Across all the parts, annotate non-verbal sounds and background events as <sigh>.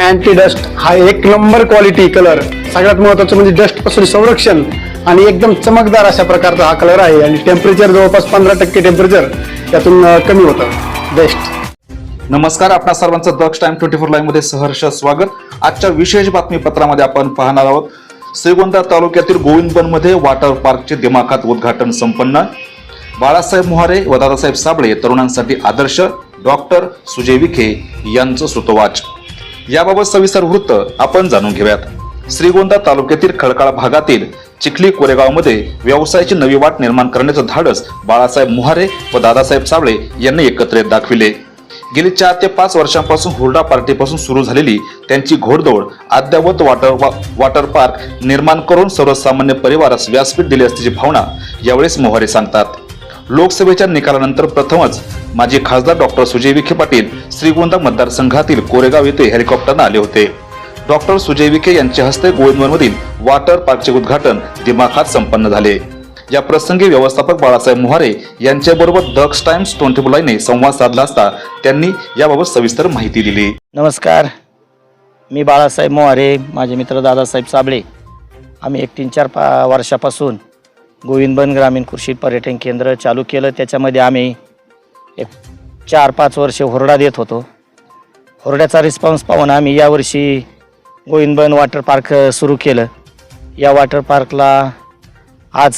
anti dust हा एक number quality colour सगळ्यात महत्वाचं म्हणजे डस्टपासून संरक्षण आणि एकदम चमकदार अशा प्रकारचा हा कलर आहे. आणि टेम्परेचर जवळपास पंधरा टक्के टेम्परेचर त्यातून कमी होतं. बेस्ट नमस्कार आपणा सर्वांचं दक्ष टाइम ट्वेंटी फोर लाईव्हमध्ये सहर्ष स्वागत. आजच्या विशेष बातमीपत्रामध्ये आपण पाहणार आहोत श्रीगोंदा तालुक्यातील गोविंदबनमध्ये वॉटर पार्कचे दिमाखात उद्घाटन संपन्न. बाळासाहेब मोहारे व दादासाहेब साबळे तरुणांसाठी आदर्श. डॉक्टर सुजय विखे यांचं सुतोवाच. याबाबत सविस्तर वृत्त आपण जाणून घेऊयात. श्रीगोंदा तालुक्यातील खळकाळ भागातील चिखली कोरेगावमध्ये व्यवसायाची नवी वाट निर्माण करण्याचं धाडस बाळासाहेब मोहारे व दादासाहेब साबळे यांनी एकत्रित दाखविले. गेली चार ते पाच वर्षांपासून हुरडा पार्टीपासून सुरू झालेली त्यांची घोडदौड अद्ययावत वॉटर वा- वॉटर पार्क निर्माण करून सर्वसामान्य परिवारास व्यासपीठ दिली असल्याची भावना यावेळेस मोहारे सांगतात. लोकसभेच्या निकालानंतर प्रथमच माजी खासदार डॉक्टर सुजय विखे पाटील श्रीगोंदा मतदारसंघातील कोरेगाव येथे हेलिकॉप्टरनं आले होते. डॉक्टर सुजय विखे यांच्या हस्ते गोविंदवरमधील वॉटर पार्कचे उद्घाटन दिमाखात संपन्न झाले. या प्रसंगी व्यवस्थापक बाळासाहेब मोहारे यांच्याबरोबर दक्ष टाइम्स ट्वेंटी लाईने संवाद साधला असता त्यांनी याबाबत सविस्तर माहिती दिली. नमस्कार. मी बाळासाहेब मोहारे माझे मित्र दादासाहेब साबळे. आम्ही एक तीन चार पा वर्षापासून गोविंदबन ग्रामीण कृषी पर्यटन केंद्र चालू केलं. त्याच्यामध्ये आम्ही एक चार पाच वर्ष हुरडा देत होतो. हुरड्याचा रिस्पॉन्स पाहून आम्ही यावर्षी गोविंदबन वॉटर पार्क सुरू केलं. या वॉटर पार्कला आज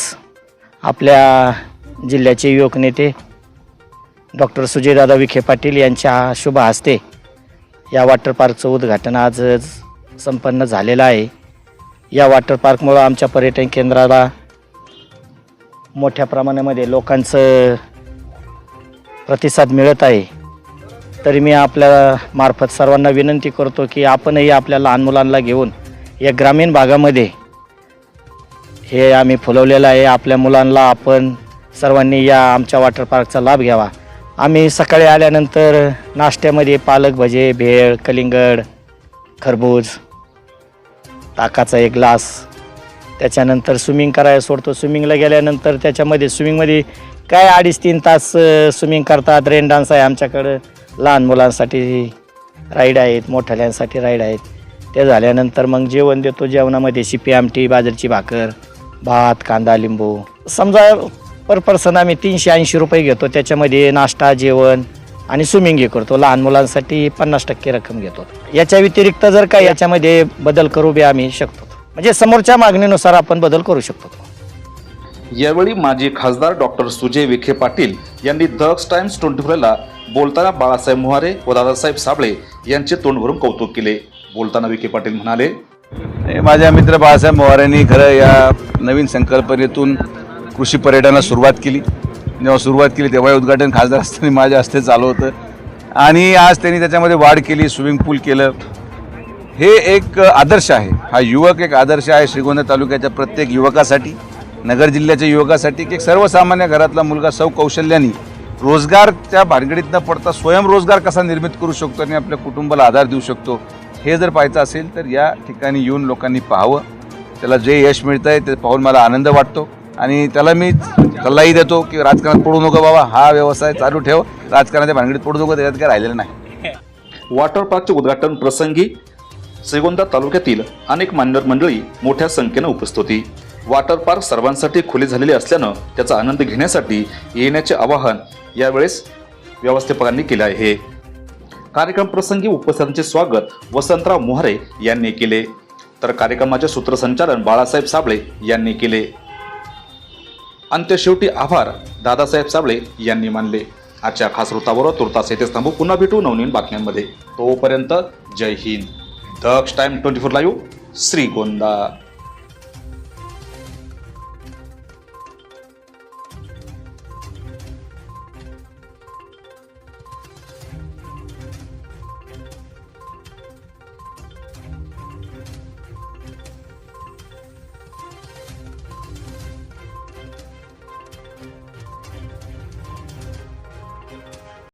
आपल्या जिल्ह्याचे युवक नेते डॉक्टर सुजयदादा विखे पाटील यांच्या शुभ हस्ते या वॉटर पार्कचं उद्घाटन आज संपन्न झालेलं आहे. या वॉटर पार्कमुळं आमच्या पर्यटन केंद्राला मोठ्या प्रमाणामध्ये लोकांचं प्रतिसाद मिळत आहे. तरी मी आपल्या मार्फत सर्वांना विनंती करतो की आपणही आपल्या लहान मुलांना घेऊन या ग्रामीण भागामध्ये हे आम्ही फुलवलेलं आहे. आपल्या मुलांना आपण सर्वांनी या आमच्या वॉटर पार्कचा लाभ घ्यावा. आम्ही सकाळी आल्यानंतर नाश्त्यामध्ये पालक भजे भेळ कलिंगड खरबूज ताकाचा एक ग्लास त्याच्यानंतर स्विमिंग करायला सोडतो. स्विमिंगला गेल्यानंतर त्याच्यामध्ये स्विमिंगमध्ये काय अडीच तीन तास स्विमिंग करतात. रेन डान्स आहे आमच्याकडं. लहान मुलांसाठी राईड आहेत मोठ्याल्यांसाठी राईड आहेत. ते झाल्यानंतर मग जेवण देतो. जेवणामध्ये शिपी आमटी बाजरीची भाकर भात कांदा लिंबू. समजा पर पर्सन आम्ही तीनशे ऐंशी रुपये घेतो. त्याच्यामध्ये नाश्ता जेवण आणि स्विमिंग हे करतो. लहान मुलांसाठी पन्नास टक्के रक्कम घेतो. याच्या व्यतिरिक्त जर का याच्यामध्ये बदल करू बी आम्ही शकतो. म्हणजे समोरच्या मागणीनुसार आपण बदल करू शकतो. यावेळी माजी खासदार डॉक्टर सुजय विखे पाटील यांनी दक्ष टाइम्स ट्वेंटी फोरला बोलताना बाळासाहेब मोहारे व दादासाहेब साबळे यांचे तोंड भरून कौतुक केले. बोलताना विखे पाटील म्हणाले हे माझ्या मित्र बाळासाहेब मोवाऱ्यांनी खरं या नवीन संकल्पनेतून कृषी पर्यटनाला सुरुवात केली. जेव्हा सुरुवात केली तेव्हा उद्घाटन खासदार असताना माझ्या हस्ते चालू होतं. आणि आज त्यांनी त्याच्यामध्ये वाढ केली स्विमिंग पूल केलं. हे एक आदर्श आहे. हा युवक एक आदर्श आहे श्रीगोंदा तालुक्याच्या प्रत्येक युवकासाठी नगर जिल्ह्याच्या युवकासाठी की एक सर्वसामान्य घरातला मुलगा सौ कौशल्याने रोजगारच्या भानगडीत न पडता स्वयंरोजगार कसा निर्मित करू शकतो आणि आपल्या कुटुंबाला आधार देऊ शकतो हे जर पाहायचं असेल तर या ठिकाणी येऊन लोकांनी पाहावं. त्याला जे यश मिळतं आहे ते पाहून मला आनंद वाटतो. आणि त्याला मी सल्लाही देतो की राजकारणात पडू नको बाबा हा व्यवसाय चालू ठेव. राजकारणाच्या भानगडीत पडू नको त्याच्यात काय राहिलेलं नाही. <laughs> वॉटर पार्कचे उद्घाटन प्रसंगी श्रीगोंदा तालुक्यातील अनेक मान्यवर मंडळी मोठ्या संख्येनं उपस्थित होती. वॉटर पार्क सर्वांसाठी खुले झालेले असल्यानं त्याचा आनंद घेण्यासाठी येण्याचे आवाहन यावेळेस व्यवस्थापकांनी केले आहे. कार्यक्रम प्रसंगी उपस्थितांचे स्वागत वसंतराव मोहरे यांनी केले. तर कार्यक्रमाचे सूत्रसंचालन बाळासाहेब साबळे यांनी केले. अंत्यशेवटी आभार दादासाहेब साबळे यांनी मानले. आजच्या खास वृत्ताबरोबर तुर्तास येथेच थांबू. पुन्हा भेटू नवनवीन बातम्यांमध्ये. तोपर्यंत जय Hind. Daksh time twenty four live हो श्रीगोंदा